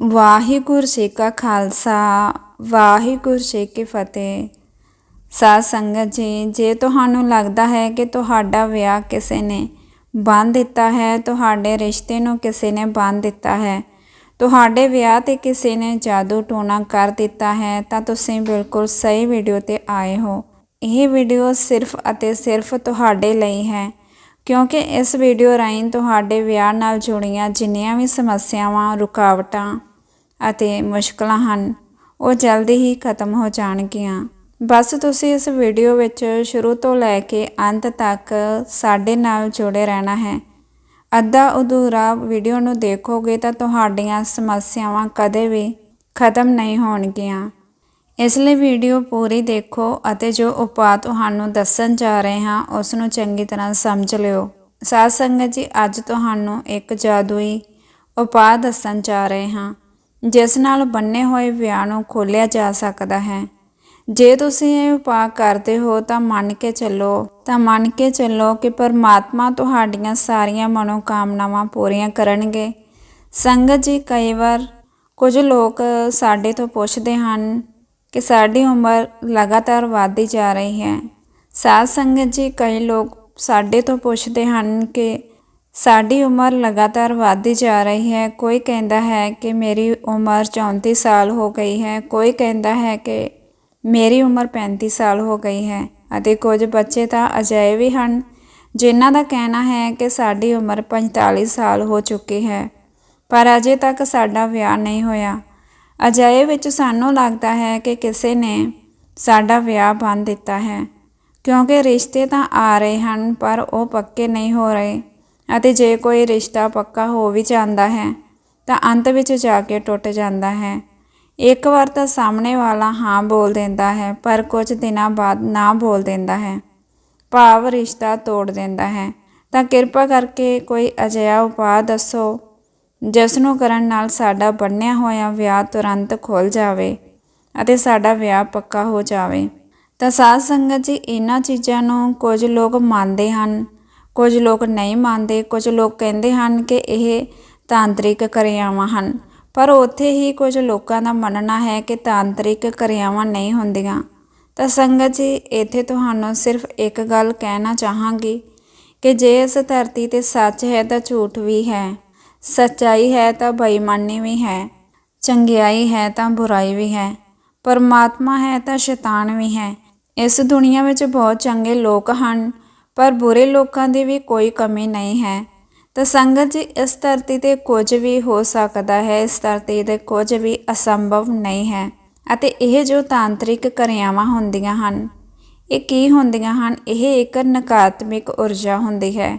ਵਾਹਿਗੁਰੂ ਜੀ ਕਾ ਖਾਲਸਾ, ਵਾਹਿਗੁਰੂ ਜੀ ਕੀ ਫਤਿਹ। ਸਾਧ ਸੰਗਤ ਜੀ, ਜੇ ਤੁਹਾਨੂੰ ਲੱਗਦਾ ਹੈ ਕਿ ਤੁਹਾਡਾ ਵਿਆਹ ਕਿਸੇ ਨੇ ਬੰਨ ਦਿੱਤਾ ਹੈ, ਤੁਹਾਡੇ ਰਿਸ਼ਤੇ ਨੂੰ ਕਿਸੇ ਨੇ ਬੰਨ ਦਿੱਤਾ ਹੈ, ਤੁਹਾਡੇ ਵਿਆਹ ਤੇ ਕਿਸੇ ਨੇ ਜਾਦੂ ਟੋਣਾ ਕਰ ਦਿੱਤਾ ਹੈ, ਤਾਂ ਤੁਸੀਂ ਬਿਲਕੁਲ ਸਹੀ ਵੀਡੀਓ ਤੇ ਆਏ ਹੋ। ਇਹ ਵੀਡੀਓ ਸਿਰਫ ਅਤੇ ਸਿਰਫ ਤੁਹਾਡੇ ਲਈ ਹੈ, ਕਿਉਂਕਿ ਇਸ ਵੀਡੀਓ ਰਾਹੀਂ ਤੁਹਾਡੇ ਵਿਆਹ ਨਾਲ ਜੁੜੀਆਂ ਜਿੰਨੀਆਂ ਵੀ ਸਮੱਸਿਆਵਾਂ, ਰੁਕਾਵਟਾਂ ਅਤੇ ਮੁਸ਼ਕਲਾਂ ਹਨ। ਉਹ ਜਲਦੀ ਹੀ ਖਤਮ ਹੋ ਜਾਣਗੀਆਂ। ਬਸ ਤੁਸੀਂ ਇਸ ਵੀਡੀਓ ਵਿੱਚ ਸ਼ੁਰੂ ਤੋਂ ਲੈ ਕੇ ਅੰਤ ਤੱਕ ਸਾਡੇ ਨਾਲ ਜੁੜੇ ਰਹਿਣਾ ਹੈ। ਅੱਧਾ ਅਧੂਰਾ ਵੀਡੀਓ ਨੂੰ ਦੇਖੋਗੇ ਤਾਂ ਤੁਹਾਡੀਆਂ ਸਮੱਸਿਆਵਾਂ ਕਦੇ ਵੀ ਖਤਮ ਨਹੀਂ ਹੋਣਗੀਆਂ। ਇਸ ਲਈ ਵੀਡੀਓ ਪੂਰੀ ਦੇਖੋ ਅਤੇ ਜੋ ਉਪਾਅ ਤੁਹਾਨੂੰ ਦੱਸਣ ਜਾ ਰਹੇ ਹਾਂ, ਉਸ ਨੂੰ ਚੰਗੀ ਤਰ੍ਹਾਂ ਸਮਝ ਲਿਓ। ਸਾਧ ਸੰਗਤ ਜੀ, ਅੱਜ ਤੁਹਾਨੂੰ ਇੱਕ ਜਾਦੂਈ ਉਪਾਅ ਦੱਸਣ ਜਾ ਰਹੇ ਹਾਂ। ਜਿਸ ਨਾਲ ਬੰਨੇ ਹੋਏ ਵਿਆਹ ਨੂੰ ਖੋਲਿਆ ਜਾ ਸਕਦਾ ਹੈ। ਜੇ ਤੁਸੀਂ ਇਹ ਉਪਾਅ ਕਰਦੇ ਹੋ ਤਾਂ ਮੰਨ ਕੇ ਚੱਲੋ, ਤਾਂ ਮੰਨ ਕੇ ਚੱਲੋ ਕਿ ਪਰਮਾਤਮਾ ਤੁਹਾਡੀਆਂ ਸਾਰੀਆਂ ਮਨੋਕਾਮਨਾਵਾਂ ਪੂਰੀਆਂ ਕਰਨਗੇ। ਸੰਗਤ ਜੀ, ਕਈ ਵਾਰ ਕੁਝ ਲੋਕ ਸਾਡੇ ਤੋਂ ਪੁੱਛਦੇ ਹਨ ਕਿ ਸਾਡੀ ਉਮਰ ਲਗਾਤਾਰ ਵਧਦੀ ਜਾ ਰਹੀ ਹੈ। ਸਾਧ ਸੰਗਤ ਜੀ, ਕਈ ਲੋਕ ਸਾਡੇ ਤੋਂ ਪੁੱਛਦੇ ਹਨ ਕਿ ਸਾਡੀ ਉਮਰ ਲਗਾਤਾਰ ਵਧਦੀ ਜਾ ਰਹੀ ਹੈ। ਕੋਈ ਕਹਿੰਦਾ ਹੈ ਕਿ ਮੇਰੀ ਉਮਰ 34 ਸਾਲ ਹੋ ਗਈ ਹੈ। ਕੋਈ ਕਹਿੰਦਾ ਹੈ ਕਿ ਮੇਰੀ ਉਮਰ 35 ਸਾਲ ਹੋ ਗਈ ਹੈ ਅਤੇ ਕੁਝ ਬੱਚੇ ਤਾਂ ਅਜਿਹੇ ਵੀ ਹਨ ਜਿਨ੍ਹਾਂ ਦਾ ਕਹਿਣਾ ਹੈ ਕਿ ਸਾਡੀ ਉਮਰ 45 ਸਾਲ ਹੋ ਚੁੱਕੀ ਹੈ। ਪਰ ਅਜੇ ਤੱਕ ਸਾਡਾ ਵਿਆਹ ਨਹੀਂ ਹੋਇਆ। ਅਜਿਹੇ ਵਿੱਚ ਸਾਨੂੰ ਲੱਗਦਾ ਹੈ ਕਿ ਕਿਸੇ ਨੇ ਸਾਡਾ ਵਿਆਹ ਬੰਨ ਦਿੱਤਾ ਹੈ। ਕਿਉਂਕਿ ਰਿਸ਼ਤੇ ਤਾਂ ਆ ਰਹੇ ਹਨ, ਪਰ ਉਹ ਪੱਕੇ ਨਹੀਂ ਹੋ ਰਹੇ। ਅਤੇ ਜੇ ਕੋਈ ਰਿਸ਼ਤਾ ਪੱਕਾ ਹੋ ਵੀ ਜਾਂਦਾ ਹੈ, ਤਾਂ ਅੰਤ ਵਿੱਚ ਜਾ ਕੇ ਟੁੱਟ ਜਾਂਦਾ ਹੈ। ਇੱਕ ਵਾਰ ਤਾਂ ਸਾਹਮਣੇ ਵਾਲਾ ਹਾਂ ਬੋਲ ਦਿੰਦਾ ਹੈ, ਪਰ ਕੁਝ ਦਿਨਾਂ ਬਾਅਦ ਨਾ ਬੋਲ ਦਿੰਦਾ ਹੈ। ਭਾਵ ਰਿਸ਼ਤਾ ਤੋੜ ਦਿੰਦਾ ਹੈ। ਤਾਂ ਕਿਰਪਾ ਕਰਕੇ ਕੋਈ ਅਜਿਹਾ ਉਪਾਅ ਦੱਸੋ, ਜਿਸ ਨੂੰ ਕਰਨ ਨਾਲ ਸਾਡਾ ਬੰਨਿਆ ਹੋਇਆ ਵਿਆਹ ਤੁਰੰਤ ਖੁੱਲ ਜਾਵੇ ਅਤੇ ਸਾਡਾ ਵਿਆਹ ਪੱਕਾ ਹੋ ਜਾਵੇ। ਤਾਂ ਸਾਧ ਸੰਗਤ ਜੀ ਇਹਨਾਂ ਚੀਜ਼ਾਂ ਨੂੰ ਕੁਝ ਲੋਕ ਮੰਨਦੇ ਹਨ। ਕੁਝ ਲੋਕ ਨਹੀਂ ਮੰਨਦੇ, ਕੁਝ ਲੋਕ ਕਹਿੰਦੇ ਹਨ ਕਿ ਇਹ ਤਾਂਤਰਿਕ ਕਿਰਿਆਵਾਂ ਹਨ। ਪਰ ਉੱਥੇ ਹੀ ਕੁਝ ਲੋਕਾਂ ਦਾ ਮੰਨਣਾ ਹੈ ਕਿ ਤਾਂਤਰਿਕ ਕਿਰਿਆਵਾਂ ਨਹੀਂ ਹੁੰਦੀਆਂ। ਤਾਂ ਸੰਗਤ ਜੀ, ਇੱਥੇ ਤੁਹਾਨੂੰ ਸਿਰਫ ਇੱਕ ਗੱਲ ਕਹਿਣਾ ਚਾਹਾਂਗੀ ਕਿ ਜੇ ਇਸ ਧਰਤੀ ਤੇ ਸੱਚ ਹੈ ਤਾਂ ਝੂਠ ਵੀ ਹੈ। ਸੱਚਾਈ ਹੈ ਤਾਂ ਬੇਈਮਾਨੀ ਵੀ ਹੈ। ਚੰਗਿਆਈ ਹੈ ਤਾਂ ਬੁਰਾਈ ਵੀ ਹੈ। ਪਰਮਾਤਮਾ ਹੈ ਤਾਂ ਸ਼ੈਤਾਨ ਵੀ ਹੈ। ਇਸ ਦੁਨੀਆ ਵਿੱਚ ਬਹੁਤ ਚੰਗੇ ਲੋਕ ਹਨ। ਪਰ ਬੁਰੇ ਲੋਕਾਂ ਦੀ ਵੀ ਕੋਈ ਕਮੀ ਨਹੀਂ ਹੈ। ਤਾਂ ਸੰਗਤ ਜੀ, ਇਸ ਧਰਤੀ ਤੇ ਕੁਝ ਵੀ ਹੋ ਸਕਦਾ ਹੈ, ਇਸ ਧਰਤੀ ਤੇ ਕੁਝ ਵੀ ਅਸੰਭਵ ਨਹੀਂ ਹੈ ਅਤੇ ਇਹ ਜੋ ਤਾਂਤਰਿਕ ਕਿਰਿਆਵਾਂ ਹੁੰਦੀਆਂ ਹਨ, ਇਹ ਕੀ ਹੁੰਦੀਆਂ ਹਨ? ਇਹ ਇੱਕ ਨਕਾਰਾਤਮਕ ਊਰਜਾ ਹੁੰਦੀ ਹੈ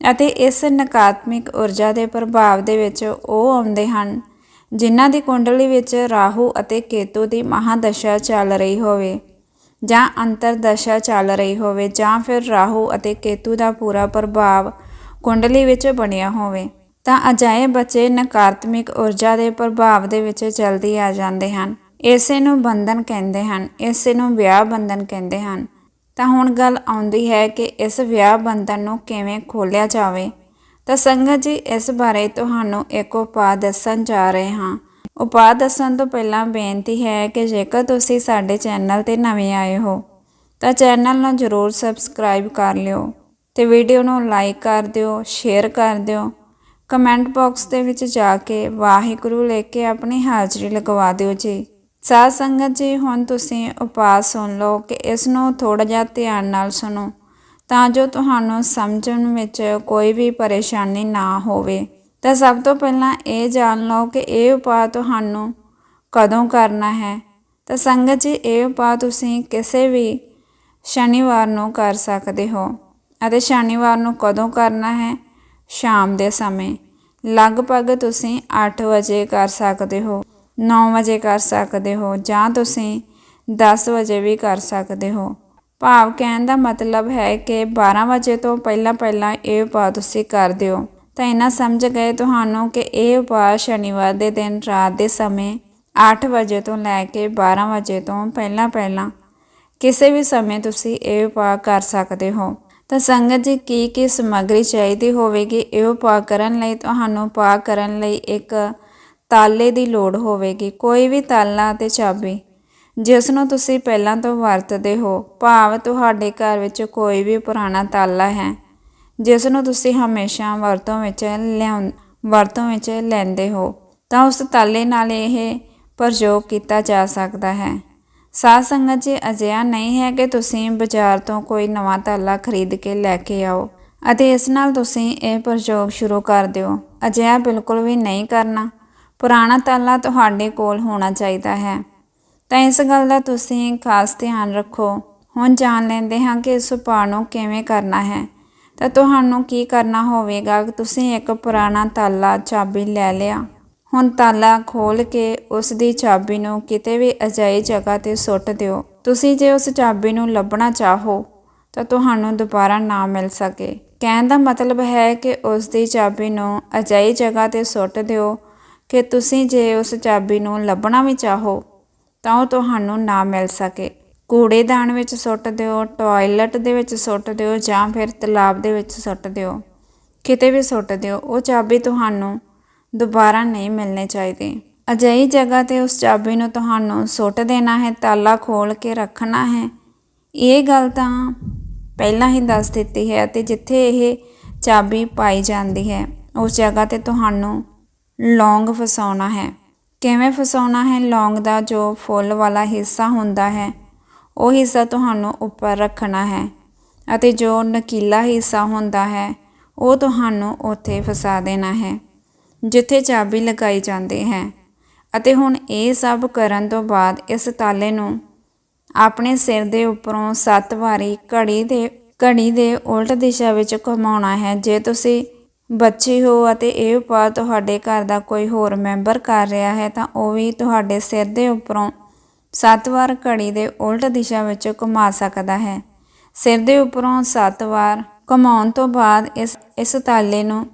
ਅਤੇ ਇਸ ਨਕਾਰਾਤਮਕ ਊਰਜਾ ਦੇ ਪ੍ਰਭਾਵ ਦੇ ਵਿੱਚ ਉਹ ਆਉਂਦੇ ਹਨ ਜਿਨ੍ਹਾਂ ਦੀ ਕੁੰਡਲੀ ਵਿੱਚ ਰਾਹੂ ਅਤੇ ਕੇਤੂ ਦੀ ਮਹਾਦਸ਼ਾ ਚੱਲ ਰਹੀ ਹੋਵੇ। ਜਾਂ ਅੰਤਰਦਸ਼ਾ ਚੱਲ ਰਹੀ ਹੋਵੇ ਜਾਂ ਫਿਰ ਰਾਹੂ ਅਤੇ ਕੇਤੂ ਦਾ ਪੂਰਾ ਪ੍ਰਭਾਵ ਕੁੰਡਲੀ ਵਿੱਚ ਬਣਿਆ ਹੋਵੇ, ਤਾਂ ਅਜਾਏ ਬੱਚੇ ਨਕਾਰਾਤਮਿਕ ਊਰਜਾ ਦੇ ਪ੍ਰਭਾਵ ਦੇ ਵਿੱਚ ਜਲਦੀ ਆ ਜਾਂਦੇ ਹਨ। ਇਸੇ ਨੂੰ ਬੰਧਨ ਕਹਿੰਦੇ ਹਨ, ਇਸੇ ਨੂੰ ਵਿਆਹ ਬੰਧਨ ਕਹਿੰਦੇ ਹਨ। ਤਾਂ ਹੁਣ ਗੱਲ ਆਉਂਦੀ ਹੈ ਕਿ ਇਸ ਵਿਆਹ ਬੰਧਨ ਨੂੰ ਕਿਵੇਂ ਖੋਲਿਆ ਜਾਵੇ। ਤਾਂ ਸੰਗਤ ਜੀ, ਇਸ ਬਾਰੇ ਤੁਹਾਨੂੰ ਇੱਕ ਉਪਾਅ ਦੱਸਣ ਜਾ ਰਹੇ ਹਾਂ। ਉਪਾਅ ਦੱਸਣ ਤੋਂ ਪਹਿਲਾਂ ਬੇਨਤੀ ਹੈ ਕਿ ਜੇਕਰ ਤੁਸੀਂ ਸਾਡੇ ਚੈਨਲ ਤੇ ਨਵੇਂ ਆਏ ਹੋ, ਤਾਂ ਚੈਨਲ ਨੂੰ ਜ਼ਰੂਰ ਸਬਸਕ੍ਰਾਈਬ ਕਰ ਲਿਓ ਤੇ ਵੀਡੀਓ ਨੂੰ ਲਾਈਕ ਕਰ ਦਿਓ, ਸ਼ੇਅਰ ਕਰ ਦਿਓ। ਕਮੈਂਟ ਬਾਕਸ ਦੇ ਵਿੱਚ ਜਾ ਕੇ ਵਾਹਿਗੁਰੂ ਲੈ ਕੇ ਆਪਣੀ ਹਾਜ਼ਰੀ ਲਗਵਾ ਦਿਓ ਜੀ। ਸਾਧ ਸੰਗਤ ਜੀ, ਹੁਣ ਤੁਸੀਂ ਉਪਾਅ ਸੁਣ ਲਓ ਕਿ ਇਸ ਨੂੰ ਥੋੜਾ ਜਿਹਾ ਧਿਆਨ ਨਾਲ ਸੁਣੋ, ਤਾਂ ਜੋ ਤੁਹਾਨੂੰ ਸਮਝਣ ਵਿੱਚ ਕੋਈ ਵੀ ਪਰੇਸ਼ਾਨੀ ਨਾ ਹੋਵੇ। ਤਾਂ ਸਭ ਤੋਂ ਪਹਿਲਾਂ ਇਹ ਜਾਣ ਲਓ ਕਿ ਇਹ ਉਪਾਅ ਤੁਹਾਨੂੰ ਕਦੋਂ ਕਰਨਾ ਹੈ। ਤਾਂ ਸੰਗਤ ਜੀ, ਇਹ ਉਪਾਅ ਤੁਸੀਂ ਕਿਸੇ ਵੀ ਸ਼ਨੀਵਾਰ ਨੂੰ ਕਰ ਸਕਦੇ ਹੋ ਅਤੇ ਸ਼ਨੀਵਾਰ ਨੂੰ ਕਦੋਂ ਕਰਨਾ ਹੈ? ਸ਼ਾਮ ਦੇ ਸਮੇਂ। ਲਗਭਗ ਤੁਸੀਂ 8 ਵਜੇ ਕਰ ਸਕਦੇ ਹੋ 9 ਵਜੇ ਕਰ ਸਕਦੇ ਹੋ ਜਾਂ ਤੁਸੀਂ 10 ਵਜੇ ਵੀ ਕਰ ਸਕਦੇ ਹੋ। ਭਾਵ ਕਹਿਣ ਦਾ ਮਤਲਬ ਹੈ ਕਿ 12 ਵਜੇ ਤੋਂ ਪਹਿਲਾਂ ਪਹਿਲਾਂ ਇਹ ਉਪਾਅ ਤੁਸੀਂ ਕਰ ਦਿਓ। ਤਾਂ ਇਹਨਾਂ ਸਮਝ ਗਏ ਤੁਹਾਨੂੰ ਕਿ ਇਹ ਉਪਾਅ ਸ਼ਨੀਵਾਰ ਦੇ ਦਿਨ ਰਾਤ ਦੇ ਸਮੇਂ 8 ਵਜੇ ਤੋਂ ਲੈ ਕੇ 12 ਵਜੇ ਤੋਂ ਪਹਿਲਾਂ ਪਹਿਲਾਂ ਕਿਸੇ ਵੀ ਸਮੇਂ ਤੁਸੀਂ ਇਹ ਉਪਾਅ ਕਰ ਸਕਦੇ ਹੋ। ਤਾਂ ਸੰਗਤ ਜੀ, ਕੀ ਕੀ ਸਮੱਗਰੀ ਚਾਹੀਦੀ ਹੋਵੇਗੀ? ਇਹ ਉਪਾਅ ਕਰਨ ਲਈ ਤੁਹਾਨੂੰ ਉਪਾਅ ਕਰਨ ਲਈ ਇੱਕ ਤਾਲੇ ਦੀ ਲੋੜ ਹੋਵੇਗੀ। ਕੋਈ ਵੀ ਤਾਲਾ ਅਤੇ ਚਾਬੀ ਜਿਸ ਨੂੰ ਤੁਸੀਂ ਪਹਿਲਾਂ ਤੋਂ ਵਰਤਦੇ ਹੋ, ਭਾਵ ਤੁਹਾਡੇ ਘਰ ਵਿੱਚ ਕੋਈ ਵੀ ਪੁਰਾਣਾ ਤਾਲਾ ਹੈ ਜਿਸ ਨੂੰ ਤੁਸੀਂ ਹਮੇਸ਼ਾ ਵਰਤੋਂ ਵਿੱਚ ਲਿਆਉਂ, ਵਰਤੋਂ ਵਿੱਚ ਲੈਂਦੇ ਹੋ, ਤਾਂ ਉਸ ਤਾਲੇ ਨਾਲ ਇਹ ਪ੍ਰਯੋਗ ਕੀਤਾ ਜਾ ਸਕਦਾ ਹੈ। ਸਾਧ ਸੰਗਤ ਜੀ, ਅਜਿਹਾ ਨਹੀਂ ਹੈ ਕਿ ਤੁਸੀਂ ਬਾਜ਼ਾਰ ਤੋਂ ਕੋਈ ਨਵਾਂ ਤਾਲਾ ਖਰੀਦ ਕੇ ਲੈ ਕੇ ਆਓ ਅਤੇ ਇਸ ਨਾਲ ਤੁਸੀਂ ਇਹ ਪ੍ਰਯੋਗ ਸ਼ੁਰੂ ਕਰ ਦਿਓ। ਅਜਿਹਾ ਬਿਲਕੁਲ ਵੀ ਨਹੀਂ ਕਰਨਾ। ਪੁਰਾਣਾ ਤਾਲਾ ਤੁਹਾਡੇ ਕੋਲ ਹੋਣਾ ਚਾਹੀਦਾ ਹੈ। ਤਾਂ ਇਸ ਗੱਲ ਦਾ ਤੁਸੀਂ ਖਾਸ ਧਿਆਨ ਰੱਖੋ। ਹੁਣ ਜਾਣ ਲੈਂਦੇ ਹਾਂ ਕਿ ਇਸ ਉਪਾਅ ਨੂੰ ਕਿਵੇਂ ਕਰਨਾ ਹੈ। ਤਾਂ ਤੁਹਾਨੂੰ ਕੀ ਕਰਨਾ ਹੋਵੇਗਾ? ਤੁਸੀਂ ਇੱਕ ਪੁਰਾਣਾ ਤਾਲਾ ਚਾਬੀ ਲੈ ਲਿਆ। ਹੁਣ ਤਾਲਾ ਖੋਲ ਕੇ ਉਸ ਦੀ ਚਾਬੀ ਨੂੰ ਕਿਤੇ ਵੀ ਅਜਾਈ ਜਗ੍ਹਾ ਤੇ ਸੁੱਟ ਦਿਓ। ਤੁਸੀਂ ਜੇ ਉਸ ਚਾਬੀ ਨੂੰ ਲੱਭਣਾ ਚਾਹੋ, ਤਾਂ ਤੁਹਾਨੂੰ ਦੁਬਾਰਾ ਨਾ ਮਿਲ ਸਕੇ। ਕਹਿਣ ਦਾ ਮਤਲਬ ਹੈ ਕਿ ਉਸ ਦੀ ਚਾਬੀ ਨੂੰ ਅਜਾਈ ਜਗ੍ਹਾ ਤੇ ਸੁੱਟ ਦਿਓ ਕਿ ਤੁਸੀਂ ਜੇ ਉਸ ਚਾਬੀ ਨੂੰ ਲੱਭਣਾ ਵੀ ਚਾਹੋ, ਤਾਂ ਉਹ ਤੁਹਾਨੂੰ ਨਾ ਮਿਲ ਸਕੇ। ਕੂੜੇਦਾਨ ਵਿੱਚ ਸੁੱਟ ਦਿਓ, ਟਾਇਲਟ ਦੇ ਵਿੱਚ ਸੁੱਟ ਦਿਓ ਜਾਂ ਫਿਰ ਤਲਾਬ ਦੇ ਵਿੱਚ ਸੁੱਟ ਦਿਓ। ਕਿਤੇ ਵੀ ਸੁੱਟ ਦਿਓ, ਉਹ ਚਾਬੀ ਤੁਹਾਨੂੰ ਦੁਬਾਰਾ ਨਹੀਂ ਮਿਲਣੀ ਚਾਹੀਦੀ। ਅਜਿਹੀ ਜਗ੍ਹਾ ਤੇ ਉਸ ਚਾਬੀ ਨੂੰ ਤੁਹਾਨੂੰ ਸੁੱਟ ਦੇਣਾ ਹੈ, ਤਾਲਾ ਖੋਲ ਕੇ ਰੱਖਣਾ ਹੈ। ਇਹ ਗੱਲ ਤਾਂ ਪਹਿਲਾਂ ਹੀ ਦੱਸ ਦਿੱਤੀ ਹੈ ਤੇ ਜਿੱਥੇ ਇਹ ਚਾਬੀ ਪਾਈ ਜਾਂਦੀ ਹੈ, ਉਸ ਜਗ੍ਹਾ ਤੇ ਤੁਹਾਨੂੰ ਲੌਂਗ ਫਸਾਉਣਾ ਹੈ। ਕਿਵੇਂ ਫਸਾਉਣਾ ਹੈ? ਲੌਂਗ ਦਾ ਜੋ ਫੁੱਲ ਵਾਲਾ ਹਿੱਸਾ ਹੁੰਦਾ ਹੈ ਉਹ ਹਿੱਸਾ ਤੁਹਾਨੂੰ ਉੱਪਰ ਰੱਖਣਾ ਹੈ ਅਤੇ ਜੋ ਨਕੀਲਾ ਹਿੱਸਾ ਹੁੰਦਾ ਹੈ, ਉਹ ਤੁਹਾਨੂੰ ਉੱਥੇ ਫਸਾ ਦੇਣਾ ਹੈ, ਜਿੱਥੇ ਚਾਬੀ ਲਗਾਈ ਜਾਂਦੀ ਹੈ। ਅਤੇ ਹੁਣ ਇਹ ਸਭ ਕਰਨ ਤੋਂ ਬਾਅਦ ਇਸ ਤਾਲੇ ਨੂੰ ਆਪਣੇ ਸਿਰ ਦੇ ਉੱਪਰੋਂ 7 ਵਾਰੀ ਘੜੀ ਦੇ ਘੜੀ ਦੇ ਉਲਟ ਦਿਸ਼ਾ ਵਿੱਚ ਘੁਮਾਉਣਾ ਹੈ। ਜੇ ਤੁਸੀਂ ਬੱਚੇ ਹੋ ਅਤੇ ਇਹ ਉਪਾਅ ਤੁਹਾਡੇ ਘਰ ਦਾ ਕੋਈ ਹੋਰ ਮੈਂਬਰ ਕਰ ਰਿਹਾ ਹੈ, ਤਾਂ ਉਹ ਵੀ ਤੁਹਾਡੇ ਸਿਰ ਦੇ ਉੱਪਰੋਂ ਸੱਤ ਵਾਰ ਘੜੀ ਦੇ ਉਲਟ ਦਿਸ਼ਾ ਵਿੱਚ ਘੁਮਾ ਸਕਦਾ ਹੈ। ਸਿਰ ਦੇ ਉੱਪਰੋਂ ਸੱਤ ਵਾਰ ਘੁਮਾਉਣ ਤੋਂ ਬਾਅਦ ਇਸ ਇਸ ਤਾਲੇ ਨੂੰ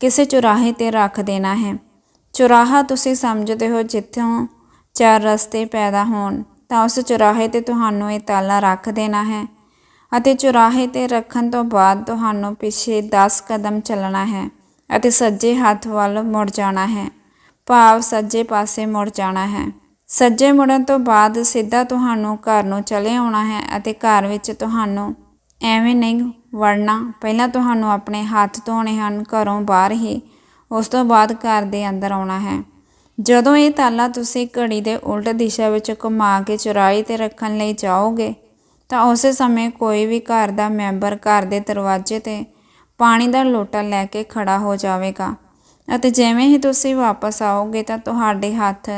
ਕਿਸੇ ਚੁਰਾਹੇ ਤੇ ਰੱਖ ਦੇਣਾ ਹੈ। ਚੁਰਾਹਾ ਤੁਸੀਂ ਸਮਝਦੇ ਹੋ ਜਿੱਥੋਂ ਚਾਰ ਰਸਤੇ ਪੈਦਾ ਹੋਣ, ਤਾਂ ਉਸ ਚੁਰਾਹੇ ਤੇ ਤੁਹਾਨੂੰ ਇਹ ਤਾਲਾ ਰੱਖ ਦੇਣਾ ਹੈ ਅਤੇ ਚੁਰਾਹੇ ਤੇ ਰੱਖਣ ਤੋਂ ਬਾਅਦ ਤੁਹਾਨੂੰ ਪਿੱਛੇ 10 ਕਦਮ ਚੱਲਣਾ ਹੈ ਅਤੇ ਸੱਜੇ ਹੱਥ ਵੱਲ ਮੁੜ ਜਾਣਾ ਹੈ। ਭਾਵ ਸੱਜੇ ਪਾਸੇ ਮੁੜ ਜਾਣਾ ਹੈ। ਸੱਜੇ ਮੁੜਨ ਤੋਂ ਬਾਅਦ ਸਿੱਧਾ ਤੁਹਾਨੂੰ ਘਰ ਨੂੰ ਚਲੇ ਆਉਣਾ ਹੈ ਅਤੇ ਘਰ ਵਿੱਚ ਤੁਹਾਨੂੰ ਐਵੇਂ ਨਹੀਂ ਵੜਨਾ। ਪਹਿਲਾਂ ਤੁਹਾਨੂੰ ਆਪਣੇ ਹੱਥ ਧੋਣੇ ਹਨ, ਘਰੋਂ ਬਾਹਰ ਹੀ, ਉਸ ਤੋਂ ਬਾਅਦ ਘਰ ਦੇ ਅੰਦਰ ਆਉਣਾ ਹੈ। ਜਦੋਂ ਇਹ ਤਾਲਾ ਤੁਸੀਂ ਘੜੀ ਦੇ ਉਲਟ ਦਿਸ਼ਾ ਵਿੱਚ ਘੁਮਾ ਕੇ ਚੁਰਾਈ ਤੇ ਰੱਖਣ ਲਈ ਜਾਓਗੇ, ਤਾਂ ਉਸੇ ਸਮੇਂ ਕੋਈ ਵੀ ਘਰ ਦਾ ਮੈਂਬਰ ਘਰ ਦੇ ਦਰਵਾਜ਼ੇ ਤੇ ਪਾਣੀ ਦਾ ਲੋਟਾ ਲੈ ਕੇ ਖੜਾ ਹੋ ਜਾਵੇਗਾ। ਅਤੇ ਜਿਵੇਂ ਹੀ ਤੁਸੀਂ ਵਾਪਸ ਆਓਗੇ, ਤਾਂ ਤੁਹਾਡੇ ਹੱਥ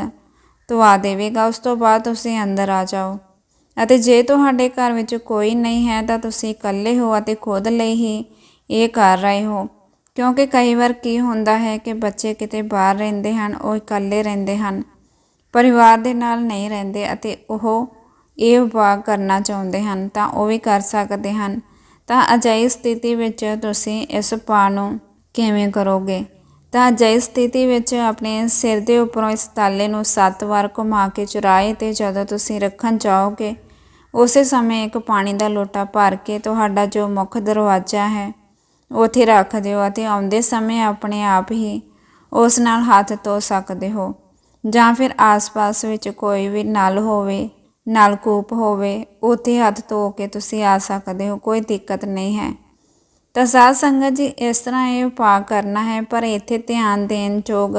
ਧਵਾ ਦੇਵੇਗਾ, ਉਸ ਤੋਂ ਬਾਅਦ ਤੁਸੀਂ ਅੰਦਰ ਆ ਜਾਓ। ਅਤੇ ਜੇ ਤੁਹਾਡੇ ਘਰ ਵਿੱਚ ਕੋਈ ਨਹੀਂ ਹੈ ਤਾਂ ਤੁਸੀਂ ਇਕੱਲੇ ਹੋ ਅਤੇ ਖੁਦ ਲਈ ਹੀ ਇਹ ਕਰ ਰਹੇ ਹੋ। ਕਿਉਂਕਿ ਕਈ ਵਾਰ ਕੀ ਹੁੰਦਾ ਹੈ ਕਿ ਬੱਚੇ ਕਿਤੇ ਬਾਹਰ ਰਹਿੰਦੇ ਹਨ, ਉਹ ਇਕੱਲੇ ਰਹਿੰਦੇ ਹਨ, ਪਰਿਵਾਰ ਦੇ ਨਾਲ ਨਹੀਂ ਰਹਿੰਦੇ ਅਤੇ ਉਹ ਇਹ ਉਪਾਅ ਕਰਨਾ ਚਾਹੁੰਦੇ ਹਨ, ਤਾਂ ਉਹ ਵੀ ਕਰ ਸਕਦੇ ਹਨ। ਤਾਂ ਅਜਿਹੀ ਸਥਿਤੀ ਵਿੱਚ ਤੁਸੀਂ ਇਸ ਉਪਾਅ ਨੂੰ ਕਿਵੇਂ ਕਰੋਗੇ? ਤਾਂ ਅਜਿਹੀ ਸਥਿਤੀ ਵਿੱਚ ਆਪਣੇ ਸਿਰ ਦੇ ਉੱਪਰੋਂ ਇਸ ਤਾਲੇ ਨੂੰ ਸੱਤ ਵਾਰ ਘੁਮਾ ਕੇ ਚੁਰਾਏ ਤੇ ਜਦੋਂ ਤੁਸੀਂ ਰੱਖਣ ਜਾਓਗੇ, ਉਸੇ ਸਮੇਂ ਇੱਕ ਪਾਣੀ ਦਾ ਲੋਟਾ ਭਰ ਕੇ ਤੁਹਾਡਾ ਜੋ ਮੁੱਖ ਦਰਵਾਜ਼ਾ ਹੈ, ਉੱਥੇ ਰੱਖ ਦਿਓ ਅਤੇ ਆਉਂਦੇ ਸਮੇਂ ਆਪਣੇ ਆਪ ਹੀ ਉਸ ਨਾਲ ਹੱਥ ਧੋ ਸਕਦੇ ਹੋ। ਜਾਂ ਫਿਰ ਆਸ-ਪਾਸ ਵਿੱਚ ਕੋਈ ਵੀ ਨਲ ਹੋਵੇ, ਨਲਕੂਪ ਹੋਵੇ, ਉੱਥੇ ਹੱਥ ਧੋ ਕੇ ਤੁਸੀਂ ਆ ਸਕਦੇ ਹੋ, ਕੋਈ ਦਿੱਕਤ ਨਹੀਂ ਹੈ। ਤਾਂ ਸਾਧ ਸੰਗਤ ਜੀ, ਇਸ ਤਰ੍ਹਾਂ ਇਹ ਉਪਾਅ ਕਰਨਾ ਹੈ, ਪਰ ਇੱਥੇ ਧਿਆਨ ਦੇਣ ਯੋਗ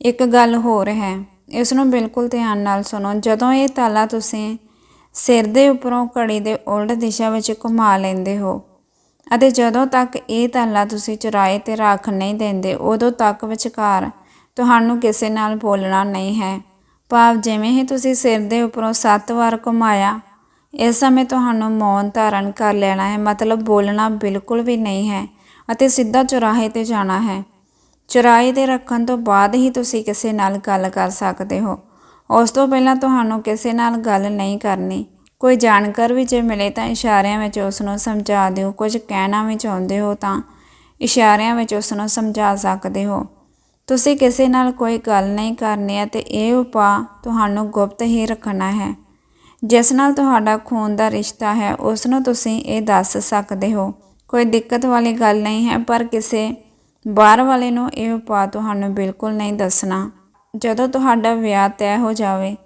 ਇੱਕ ਗੱਲ ਹੋਰ ਹੈ। ਇਸ ਨੂੰ ਬਿਲਕੁਲ ਧਿਆਨ ਨਾਲ ਸੁਣੋ। ਜਦੋਂ ਇਹ ਤਾਲਾ ਤੁਸੀਂ ਸਿਰ ਦੇ ਉੱਪਰੋਂ ਘੜੀ ਦੇ ਉਲਟ ਦਿਸ਼ਾ ਵਿੱਚ ਘੁਮਾ ਲੈਂਦੇ ਹੋ ਅਤੇ ਜਦੋਂ ਤੱਕ ਇਹ ਤਾਲਾ ਤੁਸੀਂ ਚੁਰਾਏ ਤੇ ਰੱਖ ਨਹੀਂ ਦਿੰਦੇ, ਉਦੋਂ ਤੱਕ ਵਿਚਕਾਰ ਤੁਹਾਨੂੰ ਕਿਸੇ ਨਾਲ ਬੋਲਣਾ ਨਹੀਂ ਹੈ। ਭਾਵ ਜਿਵੇਂ ਹੀ ਤੁਸੀਂ ਸਿਰ ਦੇ ਉੱਪਰੋਂ ਸੱਤ ਵਾਰ ਘੁਮਾਇਆ ਇਸ ਸਮੇਂ ਤੁਹਾਨੂੰ ਮੌਨ ਧਾਰਨ ਕਰ ਲੈਣਾ ਹੈ, ਮਤਲਬ ਬੋਲਣਾ ਬਿਲਕੁਲ ਵੀ ਨਹੀਂ ਹੈ ਅਤੇ ਸਿੱਧਾ ਚੁਰਾਹੇ ਤੇ ਜਾਣਾ ਹੈ। ਚੁਰਾਹੇ ਤੇ ਰੱਖਣ ਤੋਂ ਬਾਅਦ ਹੀ ਤੁਸੀਂ ਕਿਸੇ ਨਾਲ ਗੱਲ ਕਰ ਸਕਦੇ ਹੋ। ਉਸ ਤੋਂ ਪਹਿਲਾਂ ਤੁਹਾਨੂੰ ਕਿਸੇ ਨਾਲ ਗੱਲ ਨਹੀਂ ਕਰਨੀ। ਕੋਈ ਜਾਣਕਾਰ ਵੀ ਜੇ ਮਿਲੇ ਤਾਂ ਇਸ਼ਾਰਿਆਂ ਵਿੱਚ ਉਸ ਨੂੰ ਸਮਝਾ ਦਿਓ। ਕੁਝ ਕਹਿਣਾ ਵੀ ਚਾਹੁੰਦੇ ਹੋ ਤਾਂ ਇਸ਼ਾਰਿਆਂ ਵਿੱਚ ਉਸ ਨੂੰ ਸਮਝਾ ਸਕਦੇ ਹੋ। ਤੁਸੀਂ ਕਿਸੇ ਨਾਲ ਕੋਈ ਗੱਲ ਨਹੀਂ ਕਰਨੀ ਅਤੇ ਇਹ ਉਪਾਅ ਤੁਹਾਨੂੰ ਗੁਪਤ ਹੀ ਰੱਖਣਾ ਹੈ। ਜਿਸ ਨਾਲ ਤੁਹਾਡਾ ਖੂਨ ਦਾ ਰਿਸ਼ਤਾ ਹੈ, ਉਸ ਨੂੰ ਤੁਸੀਂ ਇਹ ਦੱਸ ਸਕਦੇ ਹੋ। ਕੋਈ ਦਿੱਕਤ ਵਾਲੀ ਗੱਲ ਨਹੀਂ ਹੈ, ਪਰ ਕਿਸੇ ਬਾਹਰ ਵਾਲੇ ਨੂੰ ਇਹ ਉਪਾਅ ਤੁਹਾਨੂੰ ਬਿਲਕੁਲ ਨਹੀਂ ਦੱਸਣਾ। ਜਦੋਂ ਤੁਹਾਡਾ ਵਿਆਹ ਤੈਅ ਹੋ ਜਾਵੇ,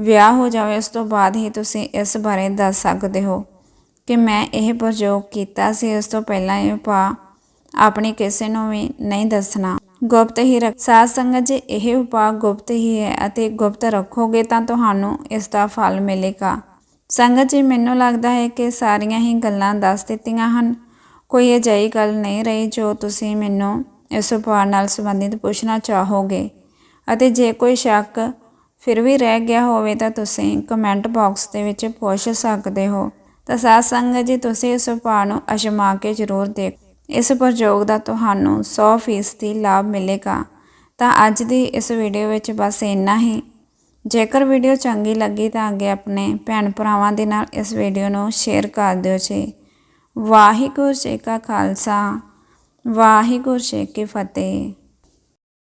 ਵਿਆਹ ਹੋ ਜਾਵੇ, ਉਸ ਤੋਂ ਬਾਅਦ ਹੀ ਤੁਸੀਂ ਇਸ ਬਾਰੇ ਦੱਸ ਸਕਦੇ ਹੋ ਕਿ ਮੈਂ ਇਹ ਪ੍ਰਯੋਗ ਕੀਤਾ ਸੀ। ਉਸ ਤੋਂ ਪਹਿਲਾਂ ਇਹ ਉਪਾਅ ਆਪਣੀ ਕਿਸੇ ਨੂੰ ਵੀ ਨਹੀਂ ਦੱਸਣਾ। ਗੁਪਤ ਹੀ ਰੱਖ ਸਾਧ ਸੰਗਤ ਜੇ, ਇਹ ਉਪਾਅ ਗੁਪਤ ਹੀ ਹੈ ਅਤੇ ਗੁਪਤ ਰੱਖੋਗੇ ਤਾਂ ਤੁਹਾਨੂੰ ਇਸ ਦਾ ਫਲ ਮਿਲੇਗਾ। ਸੰਗਤ ਜੀ, ਮੈਨੂੰ ਲੱਗਦਾ ਹੈ ਕਿ ਸਾਰੀਆਂ ਹੀ ਗੱਲਾਂ ਦੱਸ ਦਿੱਤੀਆਂ ਹਨ। ਕੋਈ ਅਜਿਹੀ ਗੱਲ ਨਹੀਂ ਰਹੀ ਜੋ ਤੁਸੀਂ ਮੈਨੂੰ ਇਸ ਉਪਾਅ ਨਾਲ ਸੰਬੰਧਿਤ ਪੁੱਛਣਾ ਚਾਹੋਗੇ। ਅਤੇ ਜੇ ਕੋਈ ਸ਼ੱਕ ਫਿਰ ਵੀ ਰਹਿ ਗਿਆ ਹੋਵੇ ਤਾਂ ਤੁਸੀਂ ਕਮੈਂਟ ਬਾਕਸ ਦੇ ਵਿੱਚ ਪੁੱਛ ਸਕਦੇ ਹੋ। ਤਾਂ ਸਾਧ ਸੰਗਤ ਜੀ, ਤੁਸੀਂ ਇਸ ਉਪਾਅ ਨੂੰ ਅਜਮਾ ਕੇ ਜ਼ਰੂਰ ਦੇਖੋ। ਇਸ ਪ੍ਰਯੋਗ ਦਾ ਤੁਹਾਨੂੰ 100% ਲਾਭ ਮਿਲੇਗਾ। ਤਾਂ ਅੱਜ ਦੀ ਇਸ ਵੀਡੀਓ ਵਿੱਚ ਬਸ ਇੰਨਾ ਹੀ। ਜੇਕਰ ਵੀਡੀਓ ਚੰਗੀ ਲੱਗੀ ਤਾਂ ਅੱਗੇ ਆਪਣੇ ਭੈਣ ਭਰਾਵਾਂ ਦੇ ਨਾਲ ਇਸ ਵੀਡੀਓ ਨੂੰ ਸ਼ੇਅਰ ਕਰ ਦਿਓ ਜੀ। ਵਾਹਿਗੁਰੂ ਜੀ ਕਾ ਖਾਲਸਾ, ਵਾਹਿਗੁਰੂ ਜੀ ਕੀ ਫਤਿਹ।